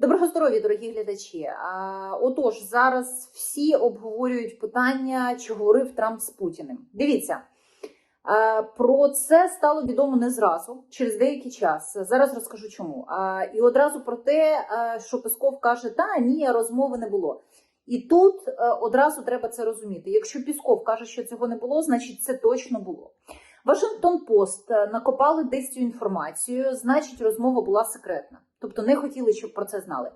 Доброго здоров'я, дорогі глядачі. Отож, зараз всі обговорюють питання, чи говорив Трамп з Путіним. Дивіться, про це стало відомо не зразу, через деякий час. Зараз розкажу чому. І одразу про те, що Песков каже, та ні, розмови не було. І тут е, одразу треба це розуміти. Якщо Пісков каже, що цього не було, значить це точно було. Вашингтон Пост е, накопали десь цю інформацію, значить, розмова була секретна. Тобто не хотіли, щоб про це знали.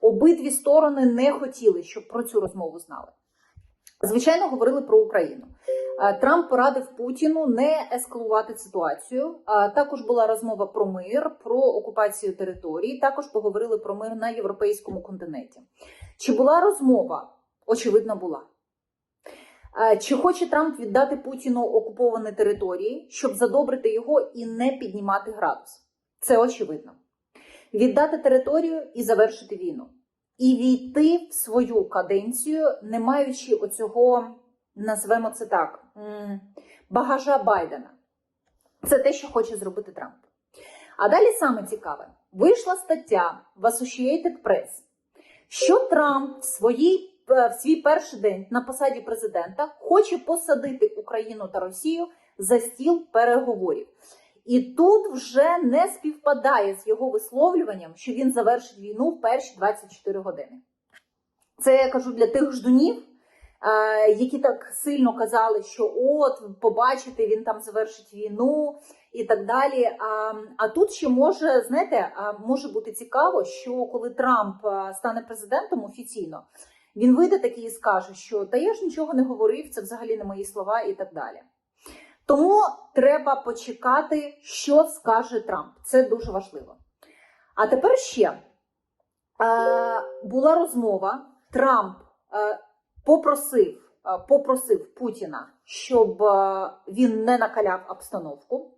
Обидві сторони не хотіли, щоб про цю розмову знали. Звичайно, говорили про Україну. Е, Трамп порадив Путіну не ескалувати ситуацію. Е, Також була розмова про мир, про окупацію території. Також поговорили про мир на європейському континенті. Чи була розмова? Очевидно, була. Е, Чи хоче Трамп віддати Путіну окуповані території, щоб задобрити його і не піднімати градус? Це очевидно. Віддати територію і завершити війну. І війти в свою каденцію, не маючи оцього, назвемо це так, багажа Байдена. Це те, що хоче зробити Трамп. А далі саме цікаве: вийшла стаття в Associated Press, що Трамп в, своїй, в свій перший день на посаді президента хоче посадити Україну та Росію за стіл переговорів. І тут вже не співпадає з його висловлюванням, що він завершить війну в перші 24 години. Це я кажу для тих ждунів, е, які так сильно казали, що от, побачите, він там завершить війну і так далі. А, а тут ще може, знаєте, може бути цікаво, що коли Трамп стане президентом офіційно, він вийде такий і скаже, що та я ж нічого не говорив, це взагалі не мої слова і так далі. Тому треба почекати, що скаже Трамп. Це дуже важливо. А тепер ще е, була розмова. Трамп е, попросив, е, попросив Путіна, щоб е, він не накаляв обстановку.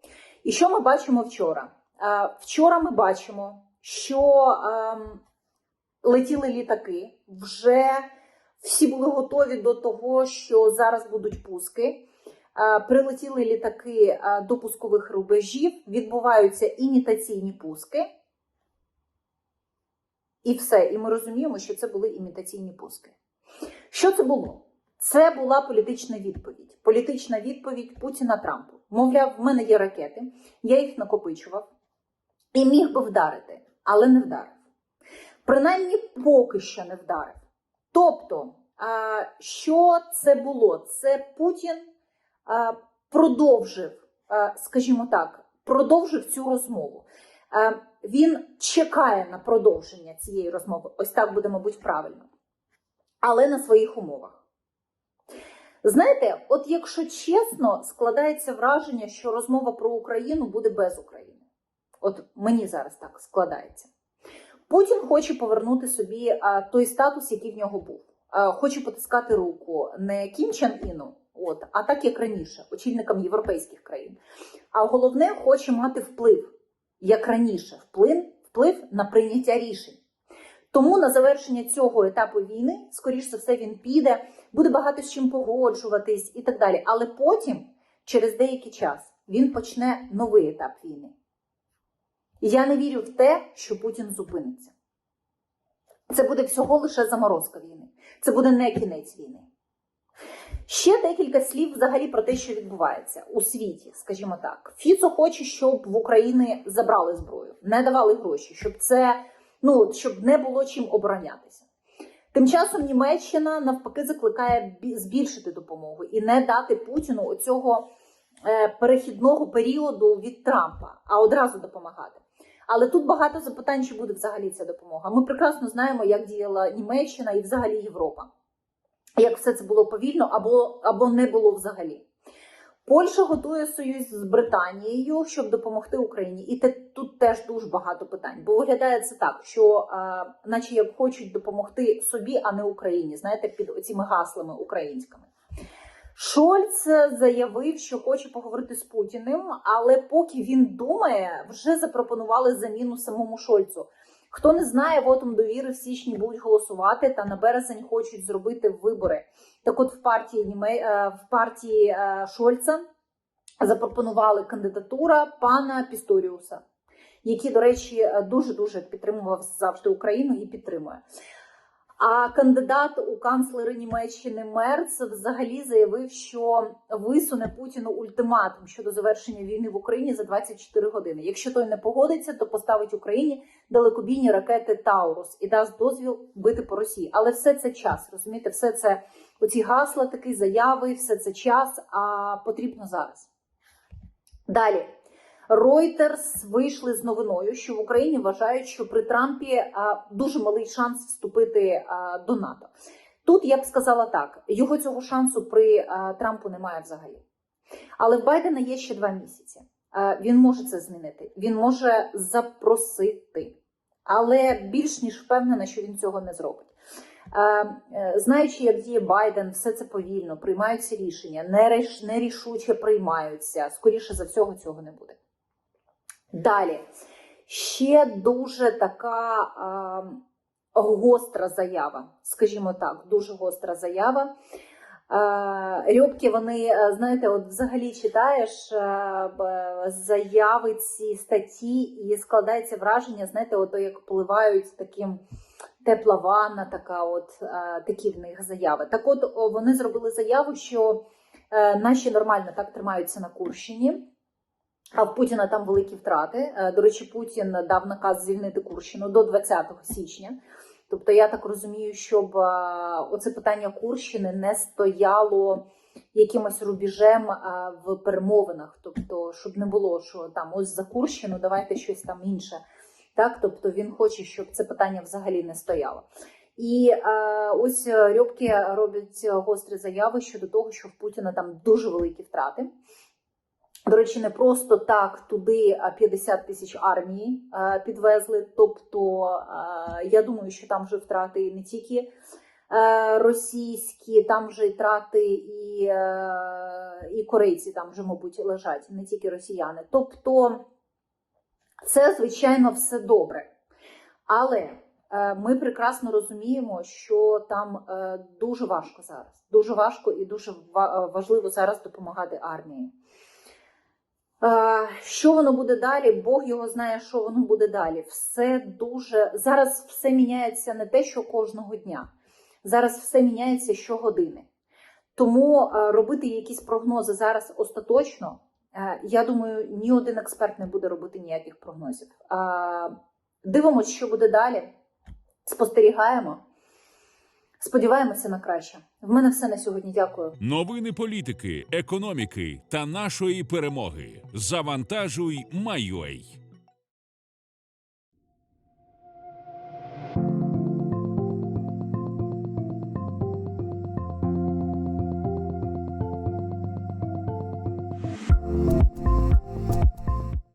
І що ми бачимо вчора? Е, вчора ми бачимо, що е, летіли літаки, вже всі були готові до того, що зараз будуть пуски. Прилетіли літаки до пускових рубежів, відбуваються імітаційні пуски. І все. І ми розуміємо, що це були імітаційні пуски. Що це було? Це була політична відповідь. Політична відповідь Путіна Трампу. Мовляв, в мене є ракети, я їх накопичував і міг би вдарити, але не вдарив. Принаймні, поки що не вдарив. Тобто, що це було? Це Путін продовжив, скажімо так, продовжив цю розмову. Він чекає на продовження цієї розмови. Ось так буде, мабуть, правильно. Але на своїх умовах. Знаєте, от якщо чесно, складається враження, що розмова про Україну буде без України. От мені зараз так складається. Путін хоче повернути собі той статус, який в нього був. Хоче потискати руку не Кім Чен Іну, от, а так як раніше, очільникам європейських країн. А головне, хоче мати вплив, як раніше, вплив, вплив на прийняття рішень. Тому на завершення цього етапу війни, скоріш за все, він піде, буде багато з чим погоджуватись і так далі. Але потім, через деякий час, він почне новий етап війни. Я не вірю в те, що Путін зупиниться. Це буде всього лише заморозка війни. Це буде не кінець війни. Ще декілька слів взагалі про те, що відбувається у світі, скажімо так. Фіцо хоче, щоб в Україні забрали зброю, не давали гроші, щоб це ну щоб не було чим оборонятися. Тим часом Німеччина навпаки закликає збільшити допомогу і не дати Путіну оцього е, перехідного періоду від Трампа, а одразу допомагати. Але тут багато запитань, чи буде взагалі ця допомога. Ми прекрасно знаємо, як діяла Німеччина і взагалі Європа, як все це було повільно або, або не було взагалі. Польща готує союз з Британією, щоб допомогти Україні, і те, тут теж дуже багато питань. Бо виглядає це так, що, а, наче як хочуть допомогти собі, а не Україні, знаєте, під оціми гаслами українськими. Шольц заявив, що хоче поговорити з Путіним, але поки він думає, вже запропонували заміну самому Шольцу. Хто не знає, вотом довіри в січні будуть голосувати, та на березень хочуть зробити вибори. Так от в партії е, в партії е, Шольца запропонували кандидатура пана Пісторіуса. який, до речі, дуже дуже підтримував завжди Україну і підтримує. А кандидат у канцлери Німеччини Мерц взагалі заявив, що висуне Путіну ультиматум щодо завершення війни в Україні за 24 години. Якщо той не погодиться, то поставить Україні далекобійні ракети Таурус і дасть дозвіл бити по Росії. Але все це час, розумієте, все це оці гасла, такі заяви, все це час, а потрібно зараз. Далі. Reuters вийшли з новиною, що в Україні вважають, що при Трампі дуже малий шанс вступити до НАТО. Тут я б сказала так: його цього шансу при Трампу немає взагалі. Але в Байдена є ще два місяці. Він може це змінити. Він може запросити, але більш ніж впевнена, що він цього не зробить. Е, Знаючи, як діє Байден, все це повільно, приймаються рішення, неріш- нерішуче приймаються. Скоріше за всього, цього не буде. Далі. Ще дуже така е, гостра заява, скажімо так, дуже гостра заява. Рьобки, вони, е, знаєте, от взагалі читаєш е, заяви ці статті, і складається враження, знаєте, от як пливають таким тепла ванна, така от е, такі в них заяви. Так от вони зробили заяву, що наші нормально так тримаються на Курщині. А в Путіна там великі втрати. Е, До речі, Путін дав наказ звільнити Курщину до 20 січня. Тобто, я так розумію, щоб е, оце питання Курщини не стояло якимось рубіжем е, в перемовинах. Тобто, щоб не було, що там ось за Курщину, давайте щось там інше. Так, тобто він хоче, щоб це питання взагалі не стояло. І е, ось Рьобки роблять гострі заяви щодо того, що в Путіна там дуже великі втрати. До речі, не просто так туди 50 тисяч армії е, підвезли. Тобто, е, я думаю, що там вже втрати не тільки е, російські, там вже й втрати і, е, і корейці там вже, мабуть, лежать, не тільки росіяни. Тобто, це, звичайно, все добре. Але е, ми прекрасно розуміємо, що там е, дуже важко зараз. Дуже важко і дуже е, важливо зараз допомагати армії. Що воно буде далі? Бог його знає, що воно буде далі. Все дуже зараз все міняється не те, що кожного дня. Зараз все міняється щогодини. Тому робити якісь прогнози зараз остаточно, е, я думаю, ні один експерт не буде робити ніяких прогнозів. Дивимося, що буде далі. Спостерігаємо. Сподіваємося на краще. В мене все на сьогодні. Дякую. Новини політики, економіки та нашої перемоги. Завантажуй, Майой.